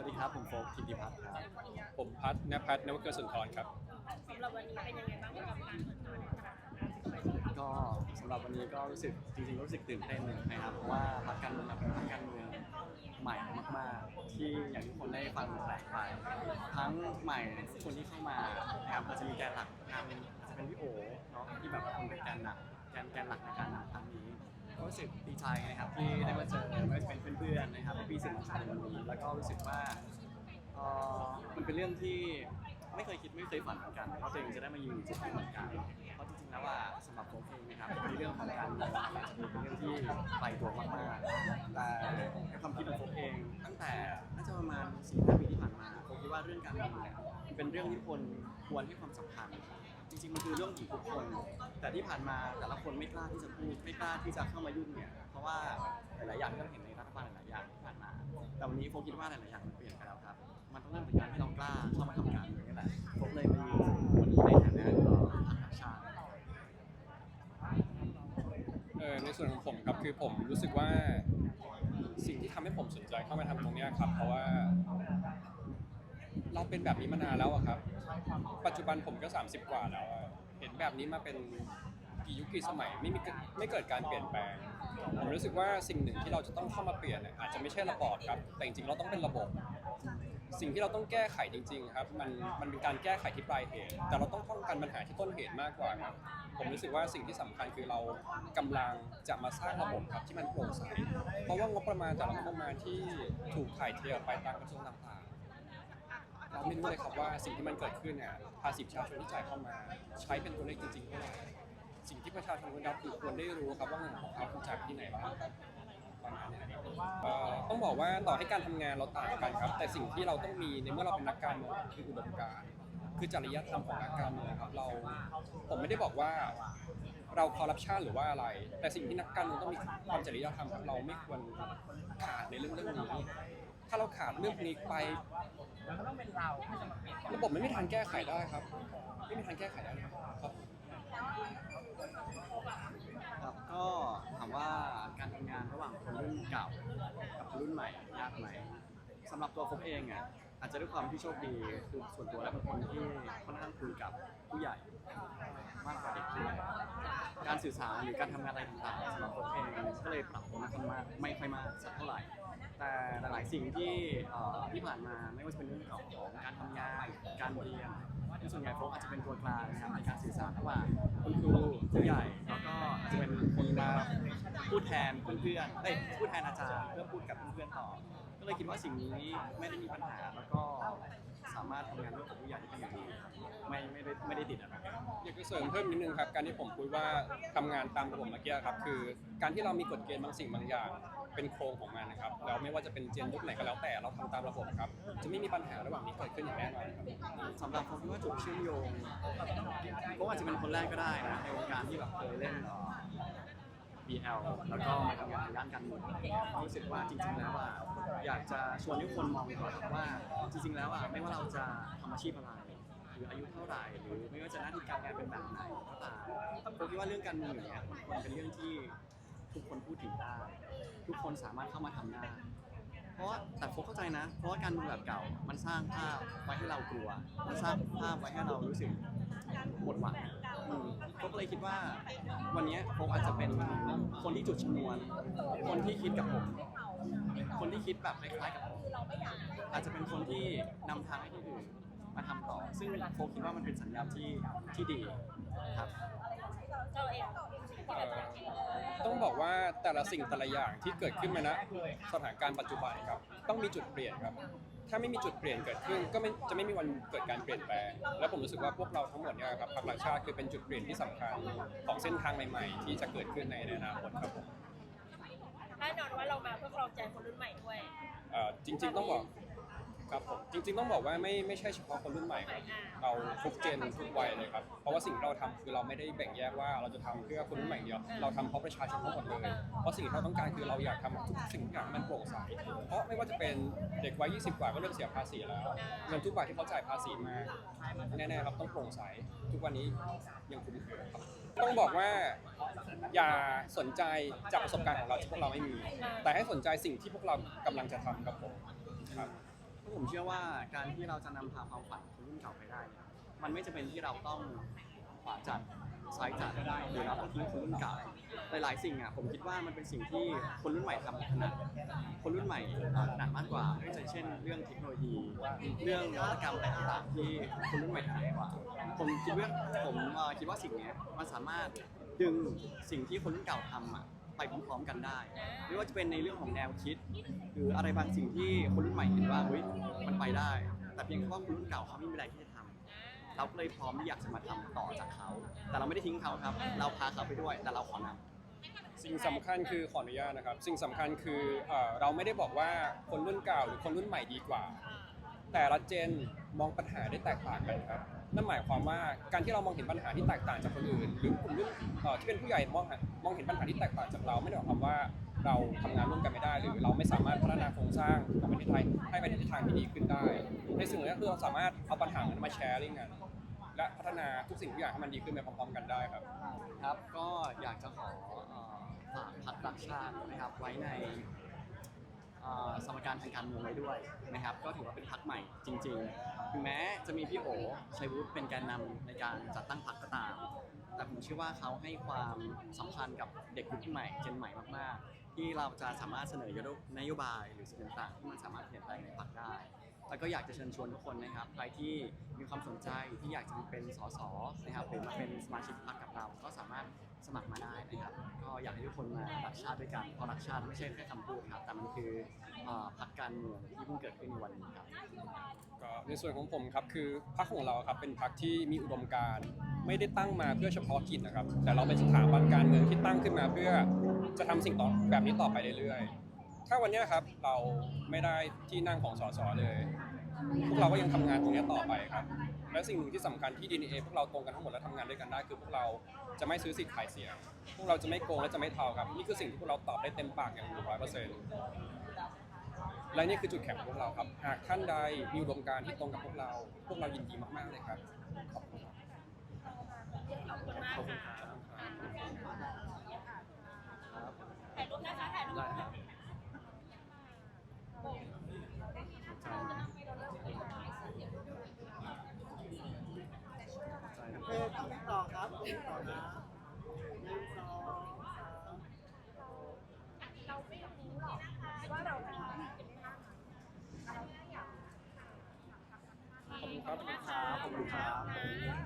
วัสดีครับ ผมโฟกธิติพัฒน์ครับ ผมพัฒนพัฒนวเกิดสุนทรครับ สำหรับวันนี้เป็นยังไงบ้างกับการเปิดตัวในตลาดก็สำหรับวันนี้ก็รู้สึกจริงๆรู้สึกตื่นเต้นนะครับเพราะว่าพรรคการเมืองเป็นพรรคการเมืองใหม่มากๆ ที่อย่างที่ทุกคนได้ฟังแถลงไปทั้งใหม่ทุกคนที่เข้ามานะครับอาจจะมีแกนหลักนำจะเป็นพี่โอเนาะที่แบบคงเป็นแกนหลักแกนแกนหลักในการนำครั้งนี้ ก็รู้สึกดีใจนะครับที่ได้มาเจอไม่ว่าจะเป็นเพื่อนๆนะครับพี่ๆสื่อมวลชนในวันนี้แล้วก็รู้สึกว่าเอ่อมันเป็นเรื่องที่ไม่เคยคิดไม่เคยฝันเหมือนกันว่าตัวเองจะได้มายืนอยู่จุดนี้เหมือนกันเพราะจริงๆแล้วว่าสำหรับผมเองนะครับในเรื่องของการเมืองอาจจะเป็นเรื่องที่ไกลตัวมากๆแต่ในความคิดของผมเอง ตั้งแต่น่าจะประมาณสี่ห้าปีที่ผ่านมาผมคิดว่าเรื่องการเมืองเนี่ยมันเป็นเรื่องที่ทุกคนควรให้ความสำคัญ จริงๆมันคือเรื่องของทุกคน แต่ที่ผ่านมาแต่ละคนไม่กล้าที่จะพูดไม่กล้าที่จะเข้ามายุ่งเนี่ยเพราะว่าหลายๆอย่างที่เราเห็นในรัฐบาลหลายๆอย่างที่ผ่านมา แต่วันนี้โฟคิดว่าหลายๆอย่างมันเปลี่ยนไปแล้วครับ มันต้องเริ่มจากการที่เรากล้าเข้ามาทำการเมืองนี่แหละผมเลยมายืนวันนี้ในฐานะเอ่อพรรคประชาชาติเออในส่วนของผมครับคือผมรู้สึกว่าสิ่งที่ทำให้ผมสนใจเข้ามาทำตรงเนี้ยครับเพราะว่า เราเป็นแบบนี้มานานแล้วอะครับ ปัจจุบันผมก็ 30 กว่าแล้วอะเห็นแบบนี้มาเป็นกี่ยุคกี่สมัยไม่มีเกิดไม่เกิดการเปลี่ยนแปลง ผมรู้สึกว่าสิ่งหนึ่งที่เราจะต้องเข้ามาเปลี่ยนเนี่ยอาจจะไม่ใช่ระบอบครับ แต่จริงๆเราต้องเป็นระบบ สิ่งที่เราต้องแก้ไขจริง ๆ ครับ มันมันเป็นการแก้ไขที่ปลายเหตุ แต่เราต้องป้องกันปัญหาที่ต้นเหตุมากกว่าครับ ผมรู้สึกว่าสิ่งที่สำคัญคือเรากำลังจะมาสร้างระบบครับที่มันโปร่งใส เพราะว่างบประมาณแต่ละงบประมาณที่ถูกถ่ายเทออกไปตามกระทรวงต่างๆ เราไม่รู้เลยครับว่าสิ่งที่มันเกิดขึ้นเนี่ยภาษีประชาชนที่จ่ายเข้ามาใช้เป็นตัวเลขจริงๆเท่าไหร่สิ่งที่ประชาชนควรับคือควรได้รู้ครับว่าเงินของเขาคุณจ่ายไปที่ไหนบ้างประมาณนี้ครับเอ่อต้องบอกว่าต่อให้การทำงานเราต่างกันครับ แต่สิ่งที่เราต้องมีในเมื่อเราเป็นนักการเมืองคืออุดมการณ์คือจริยธรรมของนักการเมืองครับเราผมไม่ได้บอกว่า เราคอร์รัปชันหรือว่าอะไร แต่สิ่งที่นักการเมืองต้องมีความจริยธรรมครับเราไม่ควรขาดในเรื่องเรื่องนี้ ถ้าเราขาดเรื่องนี้ไประบบไม่มีทางแก้ไขได้ครับ ไม่มีทางแก้ไขได้เลยครับ ครับก็ถามว่าการทำงานระหว่างคนรุ่นเก่ากับคนรุ่นใหม่ยากไหมสำหรับตัวผมเองอะอาจจะด้วยความที่โชคดีคือส่วนตัวแล้วเป็นคนที่ค่อนข้างคุยกับผู้ใหญ่มากกว่าเด็กด้วยการสื่อสารหรือการทำงานอะไรต่างๆสำหรับผมเองก็เลยปรับตัวไม่ค่อยมากไม่ แต่หลายๆสิ่งที่เอ่อที่ผ่านมาไม่ว่าจะเป็นเรื่องของของการทำงานการเรียนที่ส่วนใหญ่โฟกอาจจะเป็นตัวกลางนะครับในการสื่อสารระหว่างคุณครูผู้ใหญ่แล้วก็อาจจะเป็นคนมาพูดแทนเพื่อนๆเอ้ยพูดแทนอาจารย์เพื่อพูดกับเพื่อนๆต่อ ก็เลยคิดว่าสิ่งนี้ไม่ได้มีปัญหาแล้วก็ สามารถทำงานร่วมกับผู้ใหญ่ได้เป็นอย่างดีไม่ไม่ได้ไม่ได้ติดอะไร อยากจะเสริมเพิ่มนิดนึงครับการที่ผมคุยว่าทำงานตามระบบเมื่อกี้ครับคือ การที่เรามีกฎเกณฑ์บางสิ่งบางอย่าง เป็นโครงของมันนะครับแล้วไม่ว่าจะเป็นเจนยุคไหนก็แล้วแต่เราทำตามระบบครับจะไม่มีปัญหาระหว่างนี้เกิดขึ้นอย่างแน่นอนครับ สำหรับผมคิดว่าจุดเชื่อมโยงผมอาจจะเป็นคนแรกก็ได้นะในวงการที่แบบเคยเล่นเอ่อ BL แล้วก็มาทำงานทางด้านการเมืองรู้สึกว่าจริงๆแล้วอะ อยากจะชวนทุกคนมองก่อนว่าจริงๆแล้วอะไม่ว่าเราจะทำอาชีพอะไรหรืออายุเท่าไหร่หรือไม่ว่าจะหน้าที่การงานเป็นแบบไหนก็ตามผมคิดว่าเรื่องการเมืองเนี่ยมันควรเป็นเรื่องที่ทุกคนพูดถึงได้ ทุกคนสามารถเข้ามาทำได้เพราะว่าแต่โฟกเข้าใจนะ เพราะว่าการเมืองแบบเก่า มันสร้างภาพไว้ให้เรากลัว มันสร้างภาพไว้ให้เรารู้สึกหมดหวังอืมก็เลยคิดว่า วันนี้โฟกอาจจะเป็นคนที่จุดชนวน คนที่คิดกับผม คนที่คิดแบบคล้ายๆกับผมอาจจะเป็นคนที่นำทางให้คนอื่นมาทำต่อ ซึ่งโฟคิดว่ามันเป็นสัญญาณที่ที่ดีครับ เราเองเอ่อต้องบอกว่าแต่ละสิ่งแต่ละอย่างที่เกิดขึ้นมาณสถานการณ์ปัจจุบันครับ ต้องมีจุดเปลี่ยนครับ ถ้าไม่มีจุดเปลี่ยนเกิดขึ้น ก็ไม่จะไม่มีวันเกิดการเปลี่ยนแปลง และผมรู้สึกว่าพวกเราทั้งหมดเนี่ยครับพรรคประชาชาติคือเป็นจุดเปลี่ยนที่สำคัญของเส้นทางใหม่ ๆ ที่จะเกิดขึ้นในอนาคตครับผม แน่นอนว่าเรา มาเพื่อครองใจคนรุ่นใหม่ด้วย เอ่อจริง ๆ ต้องบอก ครับผมจริงๆต้องบอกว่าไม่ไม่ใช่เฉพาะคนรุ่นใหม่ครับเราทุกเจนทุกวัยเลยครับเพราะว่าสิ่งที่เราทำคือเราไม่ได้แบ่งแยกว่าเราจะทำเพื่อคนรุ่นใหม่เดียว เราทำเพราะประชาชนทั้งหมดเลยเพราะสิ่งที่เราต้องการคือเราอยากทำทุกสิ่งทุกอย่างให้มันโปร่งใสเพราะไม่ว่าจะเป็นเด็กวัย20 กว่าก็เริ่มเสียภาษีแล้วเงินทุกบาทที่เขาจ่ายภาษีมาแน่ๆครับต้องโปร่งใสทุกวันนี้ยังคุ้มค่าครับต้องบอกว่า อย่าสนใจจากประสบการณ์ของเราที่พวกเราไม่มี แต่ให้สนใจสิ่งที่พวกเรากำลังจะทำครับผมครับ ผมผมเชื่อว่าการที่เราจะนำพาความฝันของคนรุ่นเก่าไปได้เนี่ยมันไม่จำเป็นที่เราต้องขวาจัดซ้ายจัดหรือเราต้องทิ้งคนรุ่นเก่าหลายๆสิ่งอะผมคิดว่ามันเป็นสิ่งที่คนรุ่นใหม่ทำถนัดคนรุ่นใหม่ถนัดมากกว่าไม่ว่เช่น เรื่องเทคโนโลยี เรื่องนวัตกรรมต่างๆที่คนรุ่นใหม่ถนัดกว่า ผมคิดว่าผมเอ่อคิดว่าสิ่งเนี้ยมันสามารถดึงสิ่งที่คนรุ่นเก่าทำอะ ไปพร้อมๆกันได้ ไม่ว่าจะเป็นในเรื่องของแนวคิด หรืออะไรบางสิ่งที่คนรุ่นใหม่เห็นว่าเฮ้ยมันไปได้ แต่เพียงแค่ว่าคนรุ่นเก่าเขาไม่มีอะไรที่จะทำเราก็เลยพร้อมที่อยากจะมาทำต่อจากเขา แต่เราไม่ได้ทิ้งเขาครับ เราพาเขาไปด้วย แต่เราขอนำสิ่งสำคัญคือขออนุญาตนะครับ สิ่งสำคัญคือเอ่อเราไม่ได้บอกว่าคนรุ่นเก่าหรือคนรุ่นใหม่ดีกว่า แต่ละเจนมองปัญหาได้แตกต่างกันครับ นั่นหมายความว่าการที่เรามองเห็นปัญหาที่แตกต่างจากคนอื่น หรือกลุ่มรุ่นที่เป็นผู้ใหญ่มองมองเห็นปัญหาที่แตกต่างจากเรา ไม่ได้หมายความว่าเราทำงานร่วมกันไม่ได้ หรือเราไม่สามารถพัฒนาโครงสร้างของประเทศไทยให้ไปในทิศทางที่ดีขึ้นได้ ในสิ่งนี้ก็คือเราสามารถเอาปัญหานั้นมาแชร์ลิงกันและพัฒนาทุกสิ่งทุกอย่างให้มันดีขึ้นไปพร้อมๆกันได้ครับ ครับก็อยากจะขอฝากพักรักชาตินะครับไว้ในสมการทางการเมืองไว้ด้วยนะครับ ก็ถือว่าเป็นพักใหม่จริง ๆ ถึงแม้จะมีพี่โอชัยวุฒิเป็นแกนนำในการจัดตั้งพรรคก็ตาม แต่ผมเชื่อว่าเขาให้ความสำคัญกับเด็กรุ่นใหม่เจนใหม่มากๆ ที่เราจะสามารถเสนอนโยบายหรือสิ่งต่างๆที่มันสามารถเปลี่ยนแปลงในพรรคได้ แล้วก็อยากจะเชิญชวนทุกคนนะครับ ใครที่มีความสนใจที่อยากจะเป็นสสนะครับหรือมาเป็นสมาชิกพรรคกับเรา ก็สามารถสมัครมา อยากให้ทุกคนมารักชาติด้วยกันเพราะรักชาติไม่ใช่แค่คำพูดครับแต่มันคือเอ่อพรรคการเมืองที่เพิ่งเกิดขึ้นในวันนี้ครับก็ในส่วนของผมครับคือพรรคของเราครับเป็นพรรคที่มีอุดมการณ์ไม่ได้ตั้งมาเพื่อเฉพาะกิจนะครับ แต่เราเป็นสถาบันการเมืองที่ตั้งขึ้นมาเพื่อจะทำสิ่งต่อแบบนี้ต่อไปเรื่อยๆถ้าวันเนี้ยครับเราไม่ได้ที่นั่งของสสเลย พวกเราก็ยังทำงานตรงเนี้ยต่อไปครับ และสิ่งหนึ่งที่สำคัญที่ DNA พวกเราตรงกันทั้งหมดและทำงานด้วยกันได้คือพวกเราจะไม่ซื้อสิทธิ์ขายเสียง พวกเราจะไม่โกงและจะไม่เทาครับ นี่คือสิ่งที่พวกเราตอบได้เต็มปากอย่างหนึ่งร้อยเปอร์เซ็นต์และนี่คือจุดแข็งของพวกเราครับ หากท่านใดมีอุดมการณ์ที่ตรงกับพวกเรา พวกเรายินดีมากๆเลยครับ ขอบคุณครับ ขอบคุณมากค่ะ เราไม่รู้หรอกว่าเราเป็นท่าเราอยาขอบคุณครับขอบคุณครับ